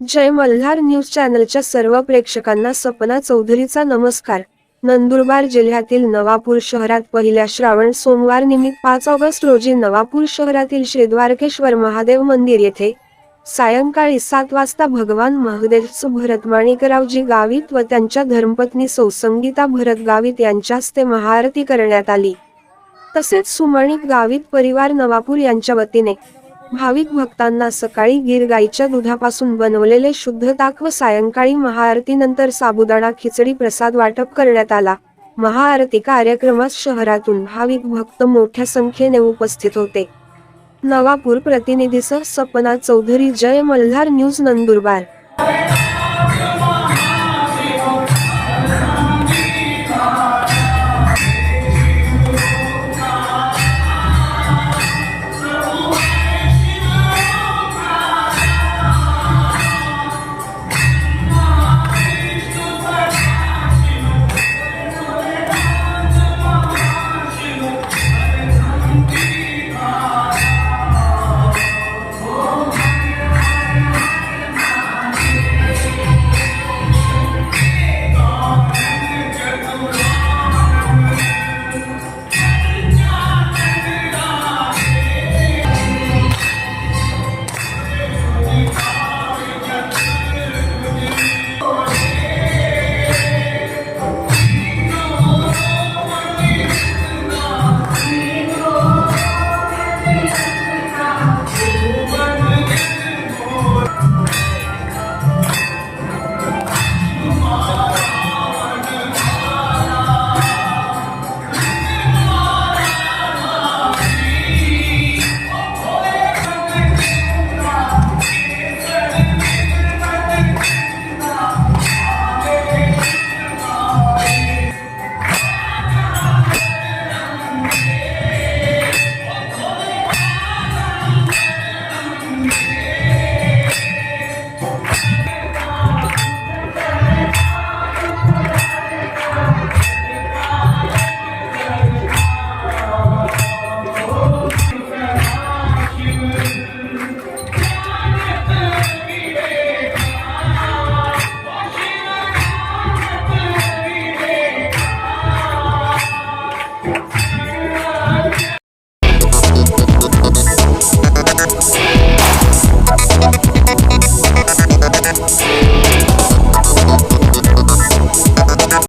जय Malhar news चॅनलच्या सर्व प्रेक्षकांना सपना चौधरीचा नमस्कार. नंदुरबार जिल्ह्यातील नवापूर शहरात पहिल्या श्रावण सोमवार निमित्त पाच ऑगस्ट रोजी नवापूर शहरातील श्रीद्वारकेश्वर महादेव मंदिर येथे सायंकाळी सात वाजता भगवान महादेव भरत माणिकरावजी गावित व त्यांच्या धर्मपत्नी सौसंगीता भरत गावित यांच्या हस्ते महाआरती करण्यात आली. तसेच सुमणिक गावित परिवार नवापूर यांच्या वतीने भाविक भक्तांना सकाळी गीर गाईच्या दुधापासून बनवलेले शुद्ध ताक व सायंकाळी महाआरतीनंतर साबुदाणा खिचडी प्रसाद वाटप करण्यात आला. महाआरती कार्यक्रमात शहरातून भाविक भक्त मोठ्या संख्येने उपस्थित होते. नवापूर प्रतिनिधीसह सपना चौधरी जय मल्हार न्यूज नंदुरबार.